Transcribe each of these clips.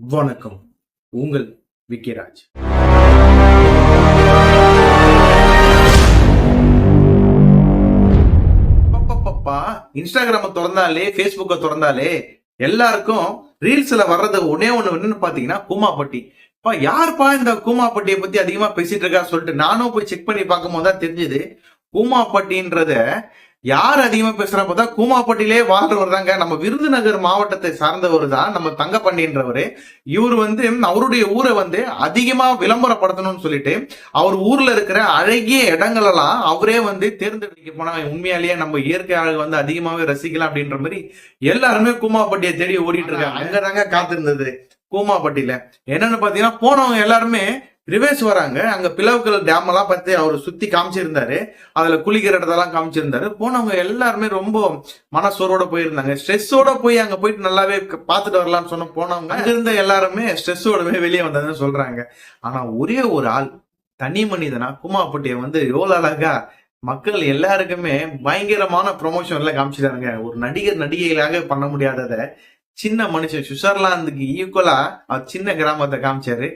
வணக்கம். உங்கள் விக்கிராஜ். இன்ஸ்டாகிராம திறந்தாலே ஃபேஸ்புக்கை திறந்தாலே எல்லாருக்கும் ரீல்ஸ்ல வர்றது ஒன்னே ஒண்ணு என்னன்னு பாத்தீங்கன்னா கூமாப்பட்டி. இப்ப யாருப்பா இந்த கூமாப்பட்டியை பத்தி அதிகமா பேசிட்டு இருக்கா சொல்லிட்டு நானும் போய் செக் பண்ணி பார்க்கும்போது தான் தெரிஞ்சது. கூமாப்பட்டின்றத யார் அதிகமா பேசுறா பார்த்தா கூமாப்பட்டிலே வாழ்றவர் தாங்க நம்ம விருதுநகர் மாவட்டத்தை சார்ந்தவர் தான் நம்ம தங்கப்பண்டின்றவர் இவர் வந்து அவருடைய ஊரை வந்து அதிகமா விளம்பரப்படுத்தணும்னு சொல்லிட்டு அவர் ஊர்ல இருக்கிற அழகிய இடங்களெல்லாம் அவரே வந்து தேர்ந்தெடுக்க போனா உண்மையாலேயே நம்ம இயற்கை அழகு வந்து அதிகமாவே ரசிக்கலாம் அப்படின்ற மாதிரி எல்லாருமே கூமாப்பட்டியை தேடி ஓடிட்டு இருக்காங்க. அங்கதாங்க காத்திருந்தது கூமாப்பட்டியில. என்னன்னு பாத்தீங்கன்னா போனவங்க எல்லாருமே ரிவேஸ் வராங்க. அங்க பிளவுக்கல் டேம் எல்லாம் பார்த்து அவர் சுத்தி காமிச்சிருந்தாரு. அதுல குளிக்கிற இடத்தெல்லாம் காமிச்சிருந்தாரு. போனவங்க எல்லாருமே ரொம்ப மனசோரோட போயிருந்தாங்க. ஸ்ட்ரெஸ்ஸோட போய் அங்க போயிட்டு நல்லாவே க- பார்த்துட்டு வரலாம்னு சொன்ன போனவங்க அங்க இருந்த எல்லாருமே ஸ்ட்ரெஸ்ஸோடவே வெளியே வந்ததுன்னு சொல்றாங்க. ஆனா ஒரே ஒரு ஆள் தனி மனிதனா குமாப்பட்டியை வந்து எவ்வளவு அழகா மக்கள் எல்லாருக்குமே பயங்கரமான ப்ரொமோஷன்ல காமிச்சிட்டாங்க ஒரு நடிகர் நடிகைகளாக பண்ண முடியாததை சின்ன மனுஷன் சுவிட்சர்லாந்துக்கு ஈக்குவலா சின்ன கிராமத்தை காமிச்சாரு.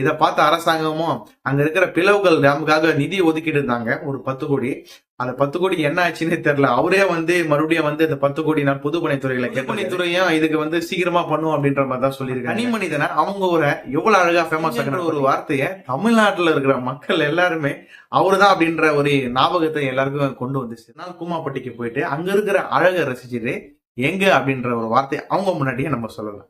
இதை பார்த்த அரசாங்கமும் அங்க இருக்கிற பிளவுகள் டேமுக்காக நிதி ஒதுக்கிட்டு இருந்தாங்க ஒரு பத்து கோடி. அந்த பத்து கோடி என்ன ஆச்சுன்னே தெரியல. அவரே வந்து மறுபடியும் வந்து இந்த பத்து கோடி நான் பொதுப்பணித்துறையில பொதுப்பணித்துறையும் இதுக்கு வந்து சீக்கிரமா பண்ணும் அப்படின்ற மாதிரி தான் சொல்லியிருக்காங்க தனி மனிதனை? அவங்க ஊரை எவ்வளவு அழகா ஃபேமஸ் ஆகிற ஒரு வார்த்தையை தமிழ்நாட்டுல இருக்கிற மக்கள் எல்லாருமே அவருதான் அப்படின்ற ஒரு ஞாபகத்தை எல்லாருக்கும் கொண்டு வந்துச்சு நான் கூமாப்பட்டிக்கு போயிட்டு அங்க இருக்கிற அழகை ரசிச்சுட்டு எங்க அப்படின்ற ஒரு வார்த்தையை அவங்க முன்னாடியே நம்ம சொல்லலாம்.